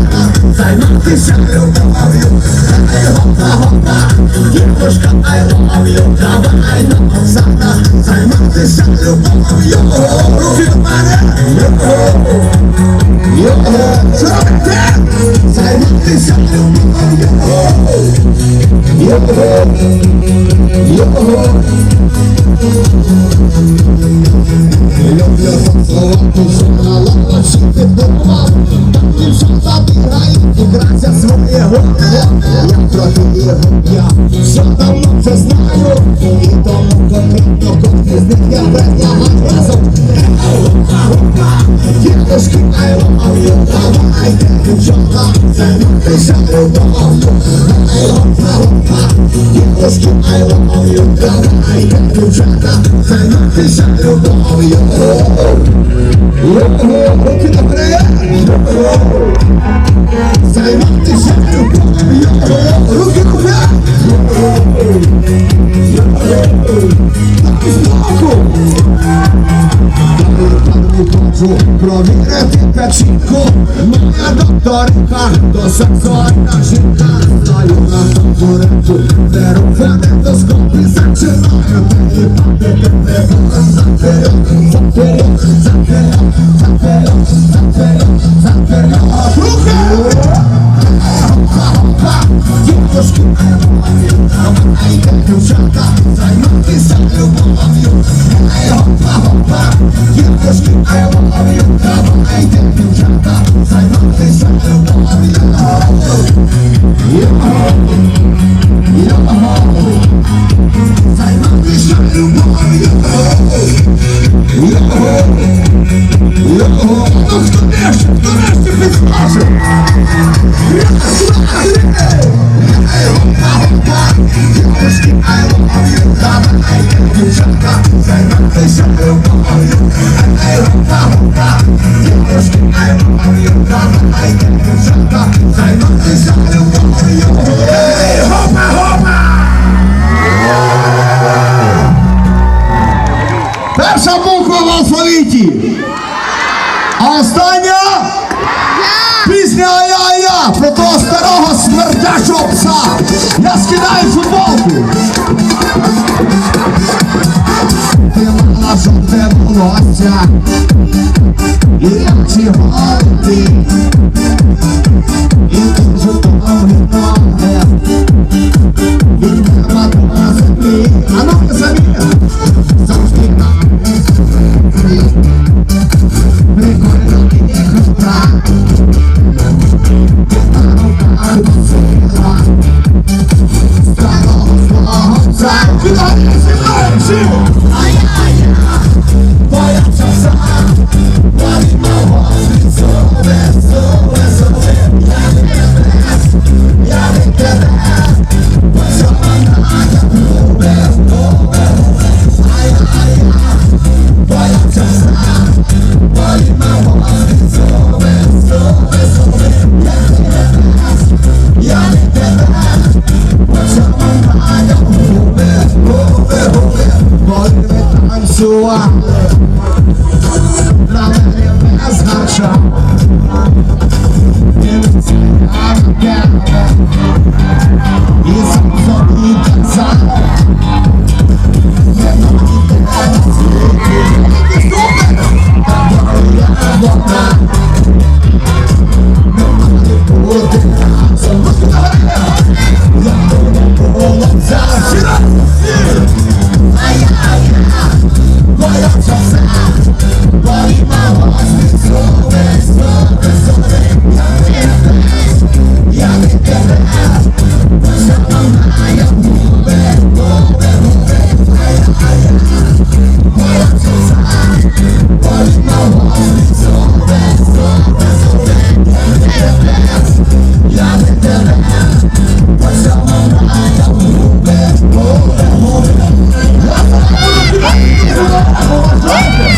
дівчата, займатися любов'ю. Ей, гопа, гопа, дівчинка, I love you, давай на позада, займатися любов'ю. Руки вперед, його, його, що робите? Займатися любов'ю. Його, його. Люблю Там дівчата бігають і крася своє губи Я трохи його я все давно вже знаю І тому конкретно кожен з них я предлагаю разом Дівчатки, love you, давайте, дівчата, любов'ю Ей, гопа, гопа, дівчатки, love you, давайте, дівчата, займайтеся любов'ю Любов'ю Руки Хочу провірити печінку Моя докторка до сексуальна жінка Стаю на конкуренту Дівчатки, I love you, давайте, дівчата, займайтеся любов'ю Ей, гопа, гопа, дівчатки, das que dá em futebol. Pela jovem molócia e anti-rock E tudo tão ritória E pego a dança que A nossa sabia São os que Vergonha que tem que comprar Tentaram para você Fica aí, se Yeah.